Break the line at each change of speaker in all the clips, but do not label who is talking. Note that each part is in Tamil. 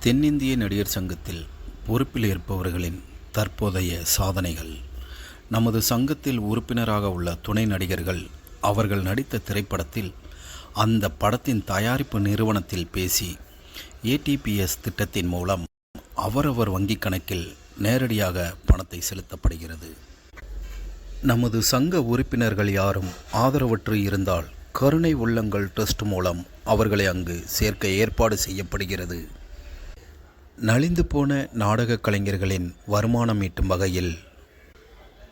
தென்னிந்திய நடிகர் சங்கத்தில் பொறுப்பில் இருப்பவர்களின் தற்போதைய சாதனைகள். நமது சங்கத்தில் உறுப்பினராக உள்ள துணை நடிகர்கள் அவர்கள் நடித்த திரைப்படத்தில் அந்த படத்தின் தயாரிப்பு நிறுவனத்தில் பேசி ஏடிபிஎஸ் திட்டத்தின் மூலம் அவரவர் வங்கிக் கணக்கில் நேரடியாக பணத்தை செலுத்தப்படுகிறது. நமது சங்க உறுப்பினர்கள் யாரும் ஆதரவற்று இருந்தால் கருணை உள்ளங்கள் ட்ரஸ்ட் மூலம் அவர்களை அங்கு சேர்க்க ஏற்பாடு செய்யப்படுகிறது. நலிந்து போன நாடகக் கலைஞர்களின் வருமானம் ஈட்டும் வகையில்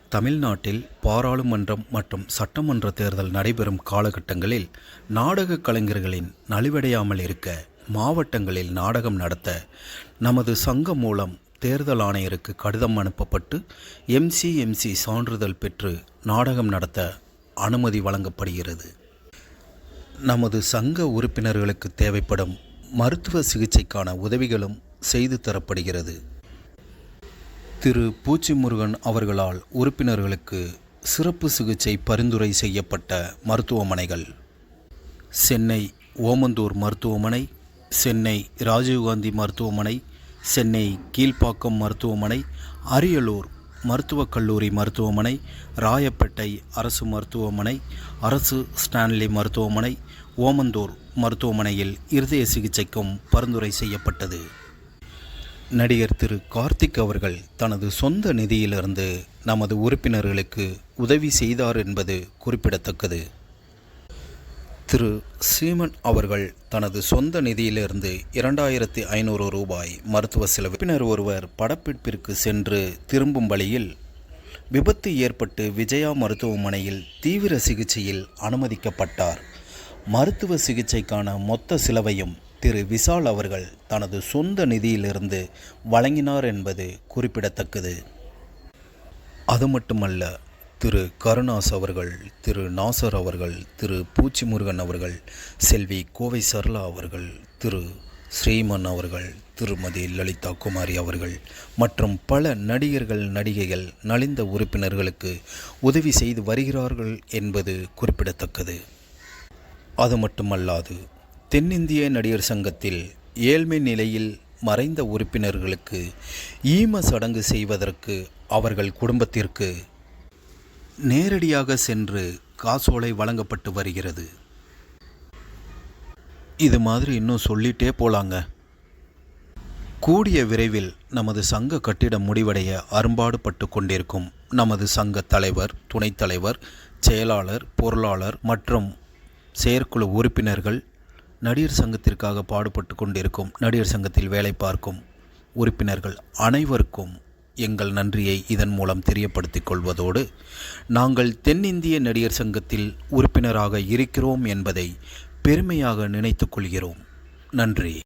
தமிழ்நாட்டில் பாராளுமன்றம் மற்றும் சட்டமன்ற தேர்தல் நடைபெறும் காலகட்டங்களில் நாடகக் கலைஞர்களின் நலிவடையாமல் இருக்க மாவட்டங்களில் நாடகம் நடத்த நமது சங்கம் மூலம் தேர்தல் ஆணையருக்கு கடிதம் அனுப்பப்பட்டு எம்சிஎம்சி சான்றிதழ் பெற்று நாடகம் நடத்த அனுமதி வழங்கப்படுகிறது. நமது சங்க உறுப்பினர்களுக்கு தேவைப்படும் மருத்துவ சிகிச்சைக்கான உதவிகளும் செய்து தரப்படுகிறது. திரு. பூச்சிமுருகன் அவர்களால் உறுப்பினர்களுக்கு சிறப்பு சிகிச்சை பரிந்துரை செய்யப்பட்ட மருத்துவமனைகள். சென்னை ஓமந்தூர் மருத்துவமனை சென்னை ராஜீவ்காந்தி மருத்துவமனை சென்னை கீழ்ப்பாக்கம் மருத்துவமனை அரியலூர் மருத்துவக் கல்லூரி மருத்துவமனை ராயப்பேட்டை அரசு மருத்துவமனை அரசு ஸ்டான்லி மருத்துவமனை ஓமந்தூர் மருத்துவமனையில் இருதய சிகிச்சைக்கும் பரிந்துரை செய்யப்பட்டது. நடிகர் திரு கார்த்திக் அவர்கள் தனது சொந்த நிதியிலிருந்து நமது உறுப்பினர்களுக்கு உதவி செய்தார் என்பது குறிப்பிடத்தக்கது. திரு சீமன் அவர்கள் தனது சொந்த நிதியிலிருந்து இரண்டாயிரத்தி ஐநூறு ரூபாய் மருத்துவ செலவு. உறுப்பினர் ஒருவர் படப்பிடிப்பிற்கு சென்று திரும்பும் வழியில் விபத்து ஏற்பட்டு விஜயா மருத்துவமனையில் தீவிர சிகிச்சையில் அனுமதிக்கப்பட்டார். மருத்துவ சிகிச்சைக்கான மொத்த செலவையும் திரு விஷால் அவர்கள் தனது சொந்த நிதியிலிருந்து வழங்கினார் என்பது குறிப்பிடத்தக்கது. அது மட்டுமல்ல திரு கருணாஸ் அவர்கள் திரு நாசர் அவர்கள் திரு பூச்சிமுருகன் அவர்கள் செல்வி கோவை சர்லா அவர்கள் திரு ஸ்ரீமன் அவர்கள் திருமதி லலிதா குமாரி அவர்கள் மற்றும் பல நடிகர்கள் நடிகைகள் நலிந்த உறுப்பினர்களுக்கு உதவி செய்து வருகிறார்கள் என்பது குறிப்பிடத்தக்கது. அது மட்டுமல்லாது தென்னிந்திய நடிகர் சங்கத்தில் ஏழ்மை நிலையில் மறைந்த உறுப்பினர்களுக்கு ஈம சடங்கு செய்வதற்கு அவர்கள் குடும்பத்திற்கு நேரடியாக சென்று காசோலை வழங்கப்பட்டு வருகிறது. இது மாதிரி இன்னும் சொல்லிட்டே போலாங்க. கூடிய விரைவில் நமது சங்க கட்டிடம் முடிவடைய அரும்பாடுபட்டு கொண்டிருக்கும் நமது சங்க தலைவர் துணைத் தலைவர் செயலாளர் பொருளாளர் மற்றும் செயற்குழு உறுப்பினர்கள் நடிகர் சங்கத்திற்காக பாடுபட்டு கொண்டிருக்கும் நடிகர் சங்கத்தில் வேலை பார்க்கும் உறுப்பினர்கள் அனைவருக்கும் எங்கள் நன்றியை இதன் மூலம் தெரியப்படுத்திக் கொள்வதோடு நாங்கள் தென்னிந்திய நடிகர் சங்கத்தில் உறுப்பினராக இருக்கிறோம் என்பதை பெருமையாக நினைத்துக் கொள்கிறோம். நன்றி.